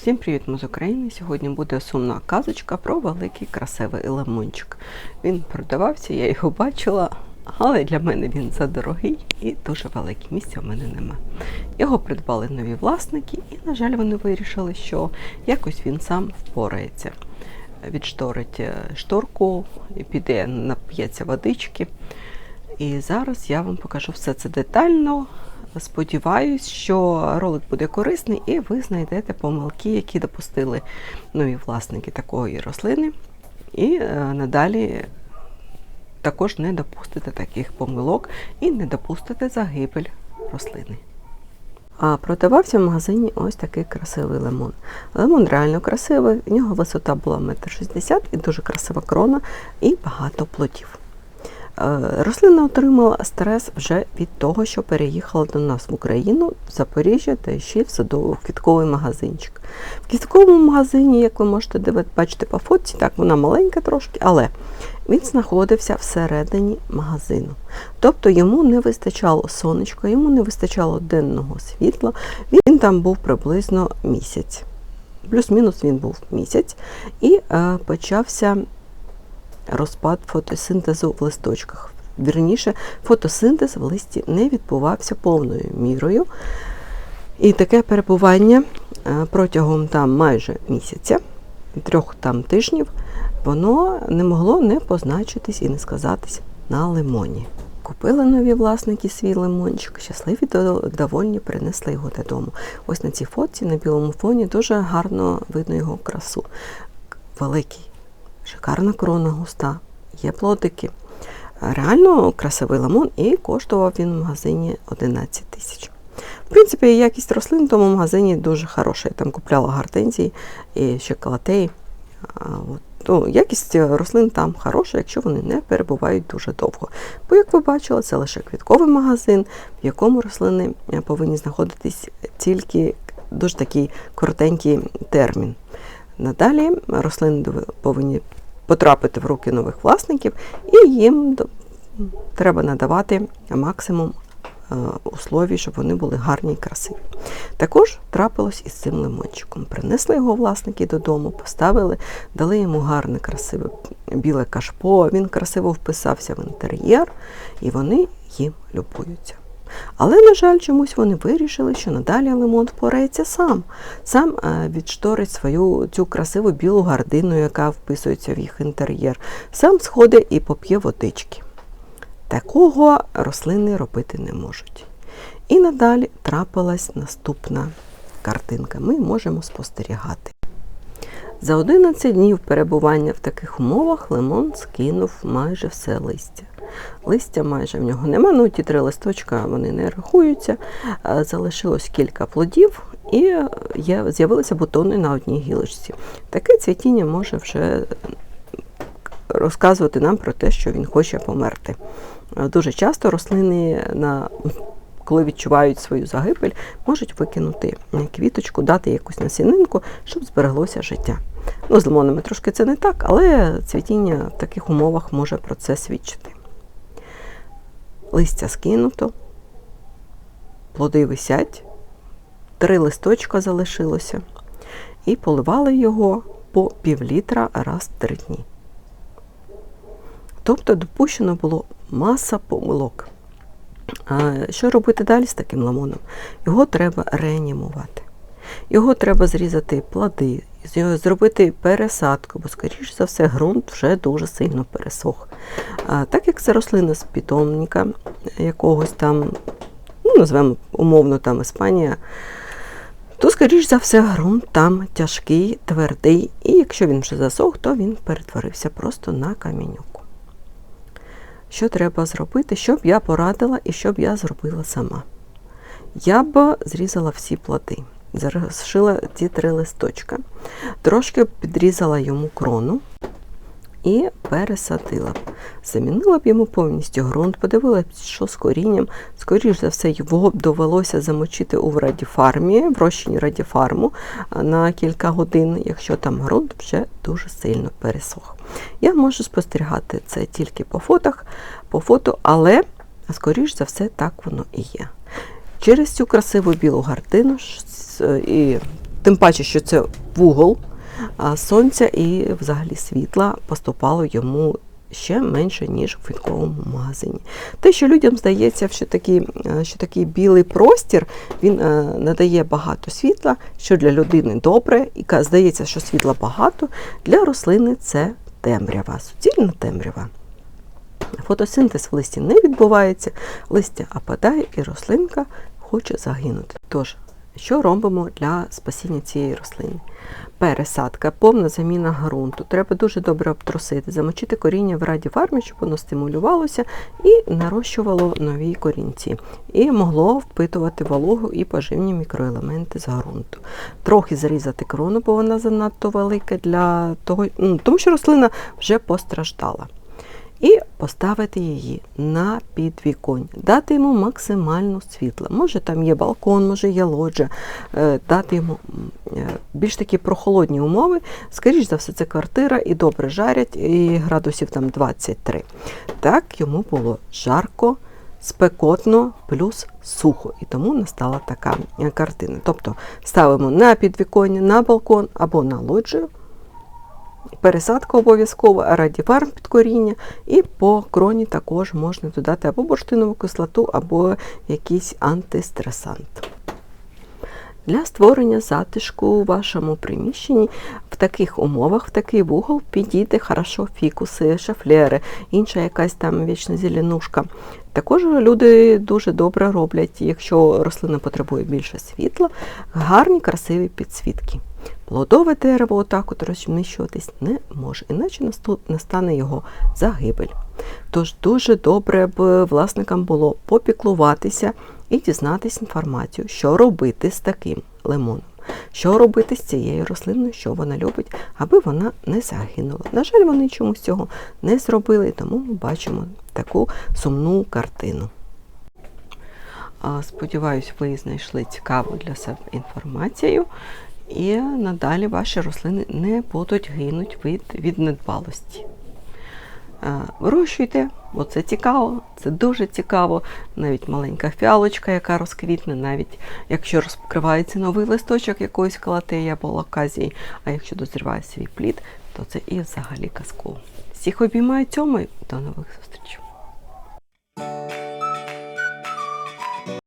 Всім привіт, ми з України. Сьогодні буде сумна казочка про великий красивий лимончик. Він продавався, я його бачила, але для мене він задорогий і дуже великий. Місця в мене нема. Його придбали нові власники, і, на жаль, вони вирішили, що якось він сам впорається. Відшторить е, шторку, піде, нап'ється водички. І зараз я вам покажу все це детально. Сподіваюсь, що ролик буде корисний і ви знайдете помилки, які допустили нові власники такої рослини. І е, надалі також не допустите таких помилок і не допустите загибель рослини. А продавався в магазині ось такий красивий лимон. Лимон реально красивий, в нього висота була 1,60 м і дуже красива крона і багато плодів. Е, Рослина отримала стрес вже від того, що переїхала до нас в Україну, в Запоріжжя та ще в садовий квітковий магазинчик. В квітковому магазині, як ви можете бачити по фотці, так вона маленька трошки, але він знаходився всередині магазину. Тобто йому не вистачало сонечка, йому не вистачало денного світла. Він там був приблизно місяць. Плюс-мінус він був місяць, і е, почався розпад фотосинтезу в листочках. Вірніше, фотосинтез в листі не відбувався повною мірою. І таке перебування е, протягом там майже місяця, трьох там тижнів, воно не могло не позначитись і не сказатись на лимоні. Купили нові власники свій лимончик, щасливі до- довольні принесли його додому. Ось на цій фотці на білому фоні дуже гарно видно його красу. Великий, шикарна крона густа, є плодики. Реально красивий лимон і коштував він в магазині 11 тисяч. В принципі, якість рослин в тому магазині дуже хороша. Я там купляла гортензії і ще калатеї. Ну, якість рослин там хороша, якщо вони не перебувають дуже довго. Бо, як ви бачили, це лише квітковий магазин, в якому рослини е, повинні знаходитись тільки дуже такий коротенький термін. Надалі рослини повинні потрапити в руки нових власників, і їм треба надавати максимум е, условій, щоб вони були гарні і красиві. Також трапилось із цим лимончиком. Принесли його власники додому, поставили, дали йому гарне, красиве біле кашпо, він красиво вписався в інтер'єр, і вони їм любуються. Але, на жаль, чомусь вони вирішили, що надалі лимон впорається сам. Сам е, відшторить свою цю красиву білу гардину, яка вписується в їх інтер'єр. Сам сходить і поп'є водички. Такого рослини робити не можуть. І надалі трапилась наступна картинка. Ми можемо спостерігати. За 11 днів перебування в таких умовах лимон скинув майже все листя. Листя майже в нього нема, ну ті три листочка вони не рахуються. Е, Залишилось кілька плодів і з'явилися бутони на одній гілочці. Таке цвітіння може вже розказувати нам про те, що він хоче померти. Е, Дуже часто рослини, на, коли відчувають свою загибель, можуть викинути квіточку, дати якусь насінинку, щоб збереглося життя. Ну, з лимонами трошки це не так, але цвітіння в таких умовах може про це свідчити. Листя скинуто, плоди висять, три листочка залишилося, і поливали його по півлітра раз в три дні. Тобто допущено було маса помилок. Що робити далі з таким лимоном? Його треба реанімувати. Його треба зрізати плоди, зробити пересадку, бо, скоріш за все, ґрунт вже дуже сильно пересох. А так як це рослина з питомника якогось там, ну, назвемо умовно там Іспанія, то, скоріш за все, ґрунт там тяжкий, твердий, і якщо він вже засох, то він перетворився просто на камінюку. Що треба зробити, що б я порадила і що б я зробила сама? Я б зрізала всі плоди, зшила ці три листочка, трошки підрізала йому крону і пересадила б. Замінила б йому повністю ґрунт, подивилася, що з корінням. Скоріш за все, його б довелося замочити у радіфармі, в розчині радіфарму на кілька годин, якщо там ґрунт вже дуже сильно пересох. Я можу спостерігати це тільки по фотах, по фото, але скоріш за все так воно і є. Через цю красиву білу гардину і тим паче, що це вугол сонця і взагалі світла поступало йому ще менше, ніж в квітковому магазині. Те, що людям здається, що такий, е, що такий білий простір він е, надає багато світла, що для людини добре, і здається, що світла багато, для рослини це темрява, суцільна темрява. Фотосинтез в листі не відбувається, листя опадає і рослинка хоче загинути. Тож, що робимо для спасіння цієї рослини? Пересадка, повна заміна ґрунту. Треба дуже добре обтрусити, замочити коріння в раді фармі, щоб воно стимулювалося і нарощувало нові корінці. І могло впитувати вологу і поживні мікроелементи з ґрунту. Трохи зрізати крону, бо вона занадто велика для того, ну, тому що рослина вже постраждала і поставити її на підвіконня, дати йому максимально світла. Може там є балкон, може є лоджія, е, дати йому е, більш такі прохолодні умови. Скоріш за все, це квартира і добре жарять, і градусів там 23. Так йому було жарко. Спекотно плюс сухо, і тому настала така картина. Тобто ставимо на підвіконня, на балкон або на лоджію, Пересадка обов'язково, радіфарм під коріння, і по кроні також можна додати або бурштинову кислоту, або якийсь антистресант. Для створення затишку у вашому приміщенні в таких умовах, в такий вугол підійде хорошо фікуси, шафлери, інша якась там вічна зеленушка. Також люди дуже добре роблять, якщо рослина потребує більше світла, гарні красиві підсвітки. Плодове дерево отак от розміщуватись не може, іначе настане його загибель. Тож дуже добре б власникам було попіклуватися і дізнатися інформацію, що робити з таким лимоном, що робити з цією рослиною, що вона любить, аби вона не загинула. На жаль, вони чомусь цього не зробили, тому ми бачимо таку сумну картину. Сподіваюсь, ви знайшли цікаву для себе інформацію. І надалі ваші рослини не будуть гинути від, від недбалості. Е, Вирощуйте, бо це цікаво, це дуже цікаво. Навіть маленька фіалочка, яка розквітне, навіть якщо розкривається новий листочок якоїсь калатеї або лаказії, а якщо дозріває свій плід, то це і взагалі казково. Всіх обіймаю цьому і до нових зустрічей.